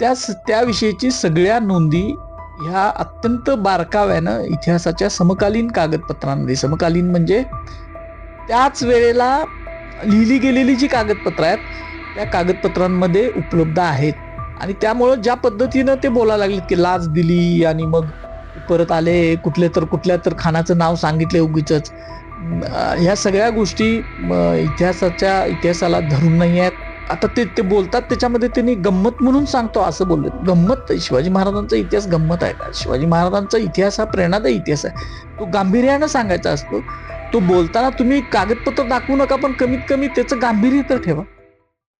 त्या त्याविषयीची सगळ्या नोंदी ह्या अत्यंत बारकाव्यानं इतिहासाच्या समकालीन कागदपत्रांमध्ये समकालीन म्हणजे त्याच वेळेला लिहिली गेलेली जी कागदपत्र आहेत त्या कागदपत्रांमध्ये उपलब्ध आहेत. आणि त्यामुळं ज्या पद्धतीनं ते बोलायला लागले की लाच दिली आणि मग परत आले कुठले तर कुठल्या तर खानाचं नाव सांगितले उगीच ह्या सगळ्या गोष्टी इतिहासाच्या इतिहासाला धरून नाही आहेत. आता ते ते बोलतात त्याच्यामध्ये त्यांनी गंमत म्हणून सांगतो असं बोलले. गंमत शिवाजी महाराजांचा इतिहास गंमत आहे. का शिवाजी महाराजांचा इतिहास हा प्रेरणादायी इतिहास आहे. तो गांभीर्यानं सांगायचा असतो. तो बोलताना तुम्ही कागदपत्र दाखवू नका पण कमीत कमी त्याचं गांभीर्य तर ठेवा.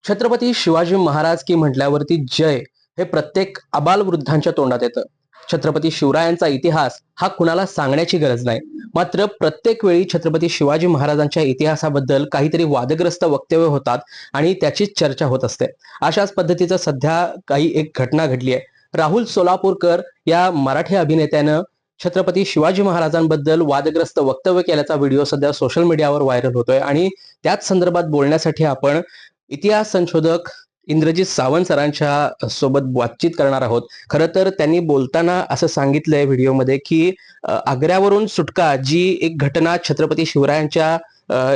छत्रपती शिवाजी महाराज की म्हटल्यावरती जय हे प्रत्येक आबालवृद्धांच्या तोंडात येतं. छत्रपती शिवरायांचा इतिहास हा कुणाला सांगण्याची गरज नाही. मात्र प्रत्येक वेळी छत्रपती शिवाजी महाराजांच्या इतिहासाबद्दल काहीतरी वादग्रस्त वक्तव्य होतात आणि त्याचीच चर्चा होत असते. अशाच पद्धतीचं सध्या काही एक घटना घडली आहे. राहुल सोलापूरकर या मराठी अभिनेत्यानं छत्रपती शिवाजी महाराजांबद्दल वादग्रस्त वक्तव्य केल्याचा व्हिडिओ सध्या सोशल मीडियावर व्हायरल होतोय. आणि त्याच संदर्भात बोलण्यासाठी आपण इतिहास संशोधक इंद्रजित सावंत सरांच्या सोबत बातचीत करणार आहोत. खरं तर त्यांनी बोलताना असं सांगितलंय व्हिडिओमध्ये की आग्र्यावरून सुटका जी एक घटना छत्रपती शिवरायांच्या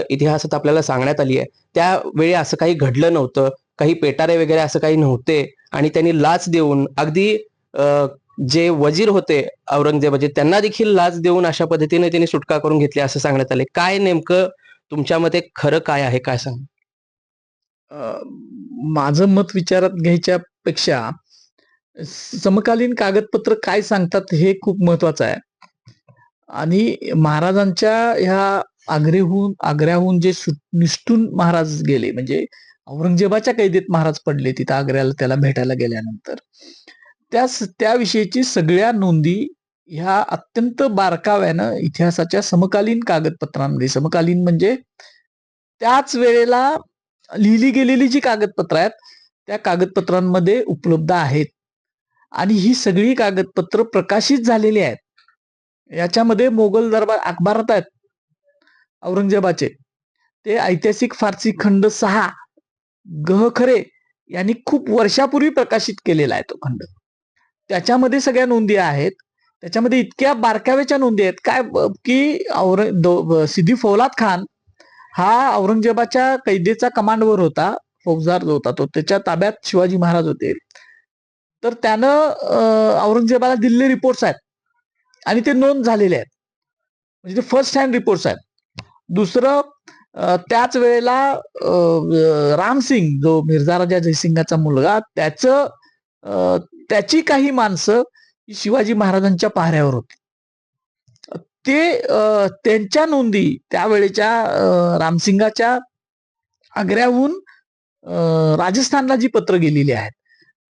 इतिहासात आपल्याला सांगण्यात आली आहे त्यावेळी असं काही घडलं नव्हतं काही पेटारे वगैरे असं काही नव्हते आणि त्यांनी लाच देऊन अगदी जे वजीर होते औरंगजेबाचे त्यांना देखील लाच देऊन अशा पद्धतीने त्यांनी सुटका करून घेतली असं सांगण्यात आले काय नेमकं तुमच्या मते खरं काय आहे? काय सांग? माझं मत विचारात घ्यायच्या पेक्षा समकालीन कागदपत्र काय सांगतात हे खूप महत्वाचं आहे. आणि महाराजांच्या ह्या आग्रेहून आग्र्याहून जे सुट- निष्ठून महाराज गेले म्हणजे औरंगजेबाच्या कैदेत महाराज पडले तिथं आग्र्याला त्याला भेटायला गेल्यानंतर. त्या त्याविषयीची सगळ्या नोंदी ह्या अत्यंत बारकाव्यानं इतिहासाच्या समकालीन कागदपत्रांमध्ये समकालीन म्हणजे त्याच वेळेला लिहिली गेलेली जी कागदपत्र आहेत त्या कागदपत्रांमध्ये उपलब्ध आहेत. आणि ही सगळी कागदपत्र प्रकाशित झालेली आहेत. याच्यामध्ये मोगल दरबार अखबारात आहेत. औरंगजेबाचे. ते ऐतिहासिक फारसी खंड सहा गहखरे यांनी खूप वर्षापूर्वी प्रकाशित केलेला आहे तो खंड. त्याच्यामध्ये सगळ्या नोंदी आहेत. त्याच्यामध्ये इतक्या बारकाव्याच्या नोंदी आहेत. काय की औरंग सिद्धी फौलाद खान हा औरंगजेबाच्या कैदेचा कमांडवर होता फौजदार जो होता तो त्याच्या ताब्यात शिवाजी महाराज होते. तर त्यानं औरंगजेबाला दिलेले रिपोर्ट्स आहेत. आणि ते नोंद झालेले आहेत. म्हणजे ते फर्स्ट हँड रिपोर्ट्स आहेत. दुसरं त्याच वेळेला रामसिंग जो मिर्झा राजा जयसिंगाचा मुलगा त्याचं त्याची काही माणसं ही शिवाजी महाराजांच्या पाहऱ्यावर होती. ते त्यांच्या नोंदी त्यावेळेच्या रामसिंगाच्या आग्र्याहून राजस्थानला जी पत्र गेलेली आहेत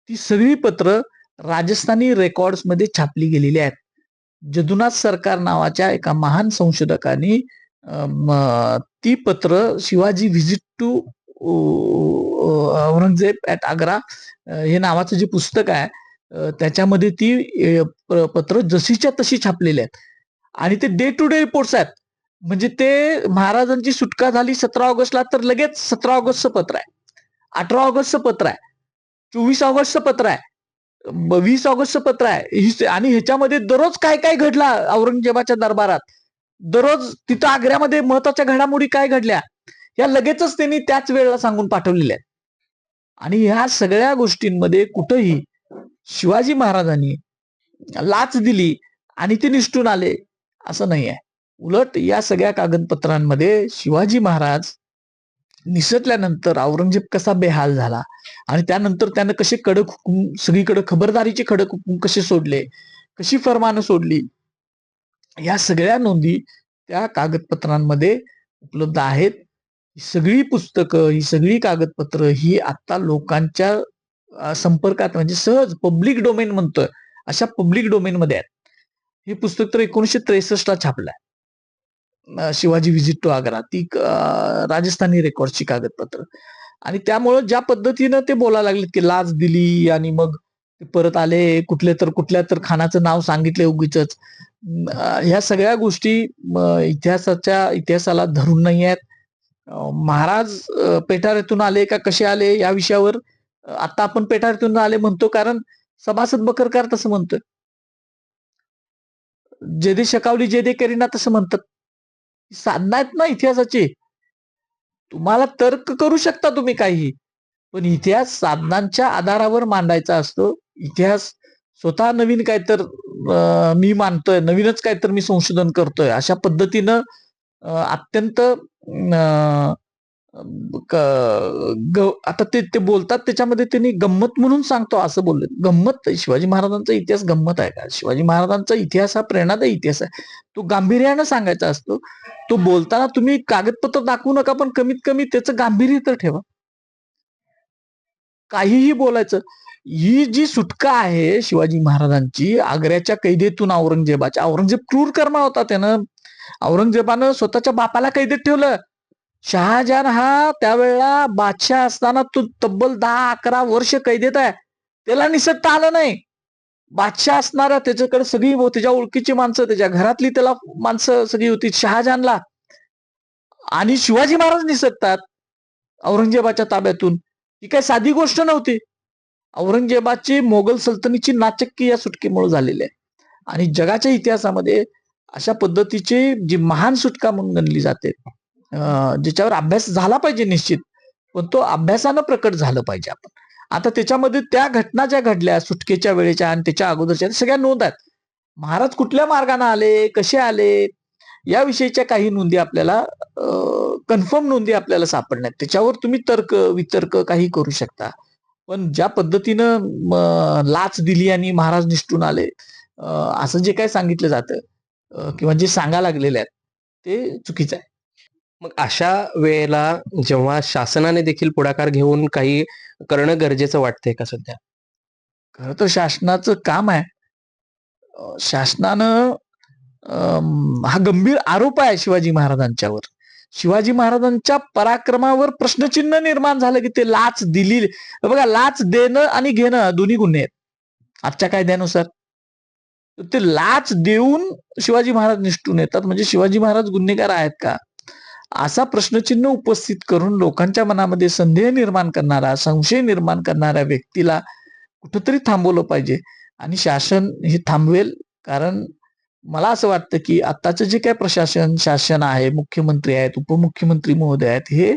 ती सगळी पत्र राजस्थानी रेकॉर्ड्समध्ये छापली गेलेली आहेत. जदुनाथ सरकार नावाच्या एका महान संशोधकांनी ती पत्र Shivaji visit to Aurangzeb at Agra हे नावाचं जे पुस्तक आहे त्याच्यामध्ये ती प- पत्र जशीच्या तशी छापलेली आहेत. आणि ते डे टू डे रिपोर्ट्स आहेत. म्हणजे ते महाराजांची सुटका झाली सतरा ऑगस्टला तर लगेच सतरा ऑगस्टचं पत्र आहे. अठरा ऑगस्टचं पत्र आहे. चोवीस ऑगस्टचं पत्र आहे. वीस ऑगस्टचं पत्र आहे. ही- आणि ह्याच्यामध्ये दररोज काय काय घडला औरंगजेबाच्या दरबारात? दररोज तिथं आग्र्यामध्ये महत्त्वाच्या घडामोडी काय घडल्या? या लगेचच त्यांनी त्याच वेळेला सांगून पाठवलेल्या आहेत. आणि ह्या सगळ्या गोष्टींमध्ये कुठंही शिवाजी महाराजांनी लाच दिली आणि ते निष्ठून आले. असं नाही आहे उलट या सगळ्या कागदपत्रांमध्ये शिवाजी महाराज निसटल्यानंतर औरंगजेब कसा बेहाल झाला आणि त्यानंतर त्यानं कसे कडक हुकूम सगळीकडे खबरदारीचे कडक हुकूम कसे सोडले कशी फरमानं सोडली या सगळ्या नोंदी त्या कागदपत्रांमध्ये उपलब्ध आहेत. ही सगळी पुस्तकं ही सगळी कागदपत्र ही आता लोकांच्या संपर्कात म्हणजे सहज पब्लिक डोमेन म्हणतोय. अशा पब्लिक डोमेन मध्ये आहेत. हे पुस्तक तर एकोणीशे त्रेसष्ट ला छापलंय शिवाजी व्हिजिट टू आग्रा ती राजस्थानी रेकॉर्डची कागदपत्र. आणि त्यामुळं ज्या पद्धतीनं ते बोलायला लागलेत की लाच दिली आणि मग ते परत आले कुठले तर कुठल्या तर खानाचं नाव सांगितले उगीच ह्या सगळ्या गोष्टी इतिहासाच्या इतिहासाला धरून नाही आहेत. महाराज पेठारेतून आले का कसे आले या विषयावर आता आपण पेठारेतून आले म्हणतो कारण सभासद बकरकार तसं म्हणतोय. जे दे शकावली जे दे करीना तसं म्हणतात. साधना आहेत ना इतिहासाची. तुम्हाला तर्क करू शकता तुम्ही काही पण इतिहास साधनांच्या आधारावर मांडायचा असतो. इतिहास स्वतः नवीन काय तर मी मानतोय नवीनच काय तर मी संशोधन करतोय. अशा पद्धतीनं अत्यंत आता ते ते बोलतात त्याच्यामध्ये त्यांनी गंमत म्हणून सांगतो असं बोलले. गंमत शिवाजी महाराजांचा इतिहास गंमत आहे का? शिवाजी महाराजांचा इतिहास हा प्रेरणादायी इतिहास आहे. तो गांभीर्यानं सांगायचा असतो. तो बोलताना तुम्ही कागदपत्र दाखवू नका पण कमीत कमी त्याचं गांभीर्य तर ठेवा. काहीही बोलायचं. ही जी सुटका आहे शिवाजी महाराजांची आग्र्याच्या कैदेतून औरंगजेबाच्या औरंगजेब क्रूर कर्मा होता त्यानं. औरंगजेबानं स्वतःच्या बापाला कैदेत ठेवलं. शहाजहान हा त्यावेळेला बादशाह असताना तो तब्बल दहा अकरा वर्ष कैदेत आहे. त्याला निसटता आलं नाही. बादशाह असणारा त्याच्याकडे सगळी त्याच्या ओळखीची माणसं त्याच्या घरातली त्याला माणसं सगळी होती शहाजहानला. आणि शिवाजी महाराज निसटतात औरंगजेबाच्या ताब्यातून. ही काही साधी गोष्ट नव्हती. औरंगजेबाची मोगल सल्तनीची नाचक्की या सुटकेमुळे झालेली आहे. आणि जगाच्या इतिहासामध्ये अशा पद्धतीची जी महान सुटका म्हणून गणली जाते ज्याच्यावर अभ्यास झाला पाहिजे निश्चित पण तो अभ्यासानं प्रकट झालं पाहिजे आपण. आता त्याच्यामध्ये त्या घटना ज्या घडल्या सुटकेच्या वेळेच्या आणि त्याच्या अगोदरच्या सगळ्या नोंद आहेत. महाराज कुठल्या मार्गाने आले कसे आले याविषयीच्या काही नोंदी आपल्याला कन्फर्म नोंदी आपल्याला सापडण्यात त्याच्यावर तुम्ही तर्क वितर्क काही करू शकता. पण ज्या पद्धतीनं लाच दिली आणि महाराज निष्ठून आले असं जे काय सांगितलं जातं किंवा जे सांगा लागलेले आहेत ते चुकीचं आहे. मग अशा वेळेला जेव्हा शासनाने देखील पुढाकार घेऊन काही करणं गरजेचं वाटतंय का सध्या? खरं तर शासनाचं काम आहे. शासनानं हा गंभीर आरोप आहे शिवाजी महाराजांच्यावर. शिवाजी महाराजांच्या पराक्रमावर प्रश्नचिन्ह निर्माण झालं की ते लाच दिली. बघा लाच देणं आणि घेणं दोन्ही गुन्हे आहेत. आजच्या कायद्यानुसार. तर ते लाच देऊन शिवाजी महाराज निष्ठून येतात. म्हणजे शिवाजी महाराज गुन्हेगार आहेत का? असा प्रश्नचिन्ह उपस्थित करून लोकांच्या मनामध्ये संदेह निर्माण करणारा संशय निर्माण करणाऱ्या व्यक्तीला कुठंतरी थांबवलं पाहिजे. आणि शासन हे थांबवेल कारण मला असं वाटतं की आत्ताचं जे काय प्रशासन शासन आहे मुख्यमंत्री आहेत उपमुख्यमंत्री महोदय आहेत हे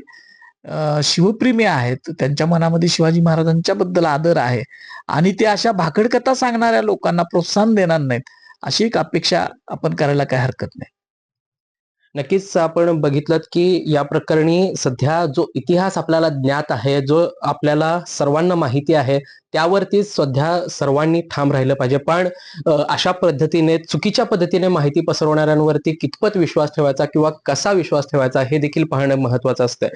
शिवप्रेमी आहेत. त्यांच्या मनामध्ये शिवाजी महाराजांच्या बद्दल आदर आहे. आणि ते अशा भाकड कथा सांगणाऱ्या लोकांना प्रोत्साहन देणार नाहीत. अशी एक अपेक्षा आपण करायला काही हरकत नाही. नक्कीच आपण बघितलं की या प्रकरणी सध्या जो इतिहास आपल्याला ज्ञात आहे जो आपल्याला सर्वांना माहिती आहे त्यावरती सध्या सर्वांनी ठाम राहिलं पाहिजे. पण अशा पद्धतीने चुकीच्या पद्धतीने माहिती पसरवणाऱ्यांवरती कितपत विश्वास ठेवायचा किंवा कसा विश्वास ठेवायचा हे देखील पाहणं महत्वाचं असतं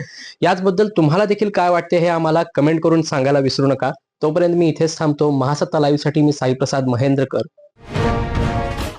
याचबद्दल तुम्हाला देखील काय वाटते हे आम्हाला कमेंट करून सांगायला विसरू नका. तोपर्यंत मी इथेच थांबतो. महासत्ता लाईव्हसाठी मी साईप्रसाद महेंद्रकर.